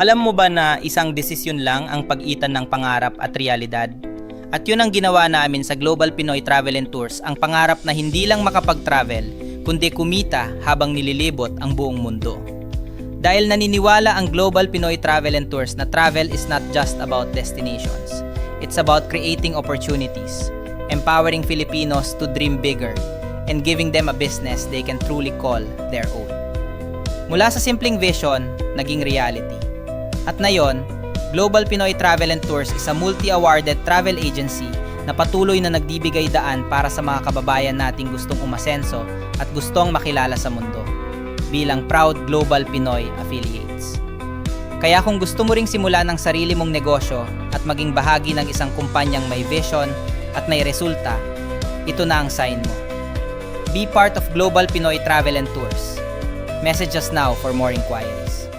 Alam mo ba na isang desisyon lang ang pag-itan ng pangarap at realidad? At yun ang ginawa namin sa Global Pinoy Travel and Tours, ang pangarap na hindi lang makapag-travel, kundi kumita habang nililibot ang buong mundo. Dahil naniniwala ang Global Pinoy Travel and Tours na travel is not just about destinations. It's about creating opportunities, empowering Filipinos to dream bigger, and giving them a business they can truly call their own. Mula sa simpleng vision, naging reality. At ngayon, Global Pinoy Travel and Tours is a multi-awarded travel agency na patuloy na nagbibigay daan para sa mga kababayan nating gustong umasenso at gustong makilala sa mundo bilang proud Global Pinoy affiliates. Kaya kung gusto mo ring simulan ng sarili mong negosyo at maging bahagi ng isang kumpanyang may vision at may resulta, ito na ang sign mo. Be part of Global Pinoy Travel and Tours. Message us now for more inquiries.